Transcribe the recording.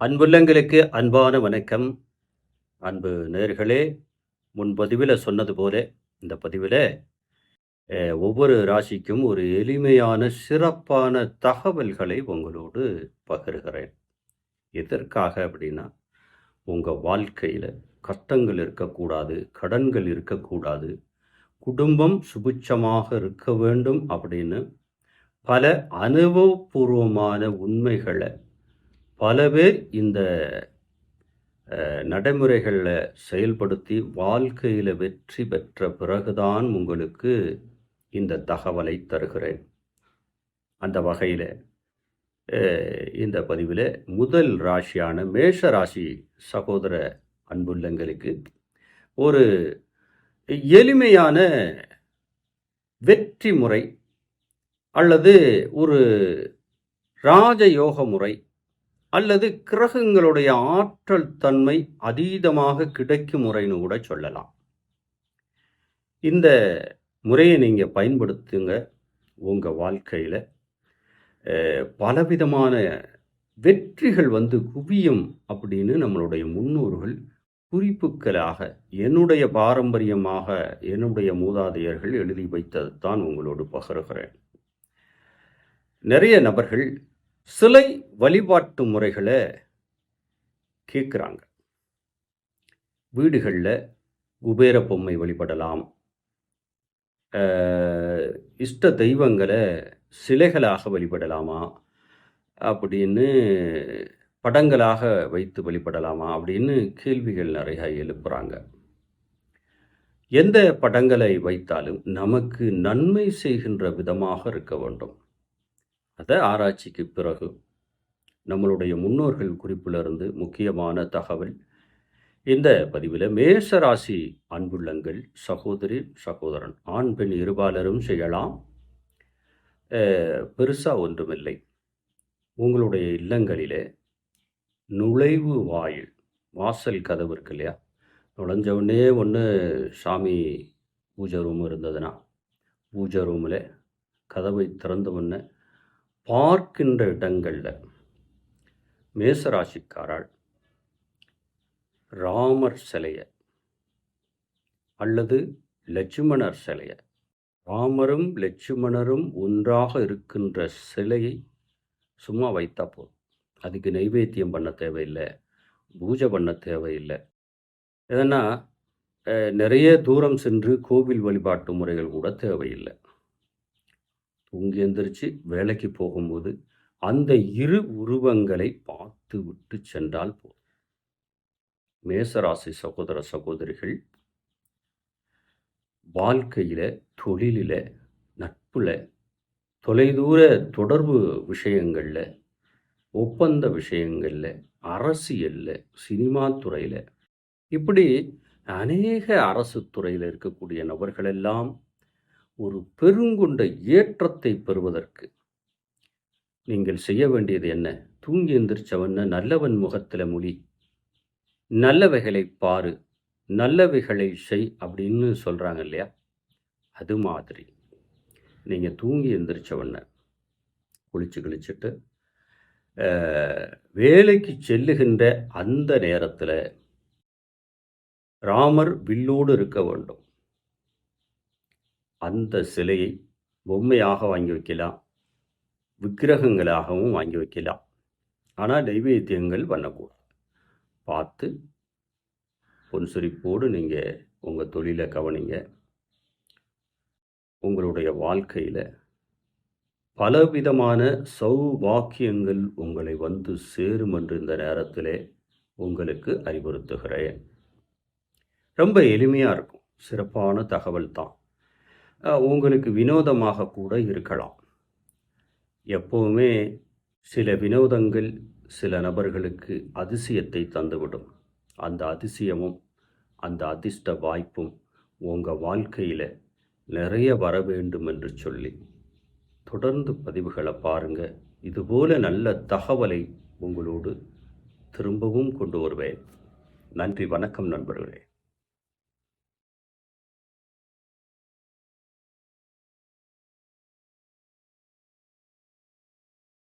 அன்புள்ளங்களுக்கு அன்பான வணக்கம். அன்பு நேர்களே முன்பதிவில் சொன்னது போல இந்த பதிவில் ஒவ்வொரு ராசிக்கும் ஒரு எளிமையான சிறப்பான தகவல்களை உங்களோடு பகிர்கிறேன். எதற்காக அப்படின்னா உங்கள் வாழ்க்கையில் கஷ்டங்கள் இருக்கக்கூடாது கடன்கள் இருக்கக்கூடாது குடும்பம் சுபிட்சமாக இருக்க வேண்டும் அப்படின்னு பல அனுபவபூர்வமான உண்மைகளை பல பேர் இந்த நடைமுறைகளில் செயல்படுத்தி வாழ்க்கையில் வெற்றி பெற்ற பிறகுதான் உங்களுக்கு இந்த தகவலை தருகிறேன். அந்த வகையில் இந்த பதிவில் முதல் ராசியான மேஷ ராசி சகோதர அன்புள்ளங்களுக்கு ஒரு எளிமையான வெற்றி முறை அல்லது ஒரு ராஜயோக முறை அல்லது கிரகங்களுடைய ஆற்றல் தன்மை அதீதமாக கிடைக்கும் முறைன்னு கூட சொல்லலாம். இந்த முறையை நீங்கள் பயன்படுத்துங்க உங்கள் வாழ்க்கையில். பலவிதமான வெற்றிகள் வந்து குவியும் அப்படின்னு நம்மளுடைய முன்னோர்கள் குறிப்புகளாக என்னுடைய பாரம்பரியமாக என்னுடைய மூதாதையர்கள் எழுதி வைத்தது தான் உங்களோடு பகிர்கிறேன். நிறைய நபர்கள் சிலை வழிபாட்டு முறைகளை கேட்குறாங்க. வீடுகளில் குபேர பொம்மை வழிபடலாம். இஷ்ட தெய்வங்களை சிலைகளாக வழிபடலாமா? அப்படின்னு படங்களாக வைத்து வழிபடலாமா? அப்படின்னு கேள்விகள் நிறையா எழுப்புறாங்க. எந்த படங்களை வைத்தாலும் நமக்கு நன்மை செய்கின்ற விதமாக இருக்க வேண்டும். அதை ஆராய்ச்சிக்கு பிறகு நம்மளுடைய முன்னோர்கள் குறிப்பிலிருந்து முக்கியமான தகவல் இந்த பதிவில் மேசராசி அன்புள்ளங்கள் சகோதரி சகோதரன் ஆண் பெண் இருபாலரும் செய்யலாம். பெருசாக ஒன்றுமில்லை. உங்களுடைய இல்லங்களிலே நுழைவு வாயில் வாசல் கதவு இருக்கு இல்லையா? நுழைஞ்சவுடனே ஒன்று சாமி பூஜை ரூம் இருந்ததுன்னா பூஜை ரூமில் கதவை திறந்த உடனே பார்க்கின்ற இடங்களில் மேசராசிக்காரால் ராமர் சிலையை அல்லது லட்சுமணர் சிலையை ராமரும் லட்சுமணரும் ஒன்றாக இருக்கின்ற சிலையை சும்மா வைத்தா போதும். அதுக்கு நைவேத்தியம் பண்ண தேவையில்லை பூஜை பண்ண தேவையில்லை. எதனா நிறைய தூரம் சென்று கோவில் வழிபாட்டு முறைகள் கூட தேவையில்லை. தூங்கி எந்திரிச்சு வேலைக்கு போகும்போது அந்த இரு உருவங்களை பார்த்து விட்டு சென்றால் போதும். மேசராசி சகோதர சகோதரிகள் வாழ்க்கையில தொழிலில் நட்புல தொலைதூர தொடர்பு விஷயங்களில் ஒப்பந்த விஷயங்களில் அரசியலில் சினிமா துறையில் இப்படி அநேக அரசு துறையில் இருக்கக்கூடிய நபர்களெல்லாம் ஒரு பெருங்கொண்ட ஏற்றத்தை பெறுவதற்கு. நீங்கள் செய்ய வேண்டியது என்ன? தூங்கி எந்திரிச்சவன நல்லவன் முகத்தில் மொழி. நல்லவைகளை பாரு. நல்லவைகளை செய் அப்படின்னு சொல்கிறாங்க இல்லையா? அது மாதிரி. நீங்கள் தூங்கி எந்திரிச்சவன குளிச்சு கிழிச்சிட்டு வேலைக்கு செல்லுகின்ற அந்த நேரத்தில் ராமர் வில்லோடு இருக்க வேண்டும். அந்த சிலையை பொம்மையாக வாங்கி வைக்கலாம் விக்கிரகங்களாகவும் வாங்கி வைக்கலாம். ஆனால் நைவேத்தியங்கள் பண்ணக்கூடாது. பார்த்து பொன்சுரிப்போடு நீங்கள் உங்கள் தொழிலை கவனிங்க. உங்களுடைய வாழ்க்கையில் பலவிதமான சௌபாக்கியங்கள் உங்களை வந்து சேரும் என்று இந்த நேரத்தில் உங்களுக்கு அறிவுறுத்துகிறேன். ரொம்ப எளிமையாக இருக்கும். சிறப்பான தகவல் தான். உங்களுக்கு வினோதமாக கூட இருக்கலாம். எப்போவுமே சில வினோதங்கள் சில நபர்களுக்கு அதிசயத்தை தந்துவிடும். அந்த அதிசயமும் அந்த அதிர்ஷ்ட வாய்ப்பும் உங்கள் வாழ்க்கையில் நிறைய வர வேண்டும் என்று சொல்லி தொடர்ந்து பதிவுகளை பாருங்கள் இதுபோல நல்ல தகவலை உங்களோடு திரும்பவும் கொண்டு வருவேன். நன்றி வணக்கம் நண்பர்களே.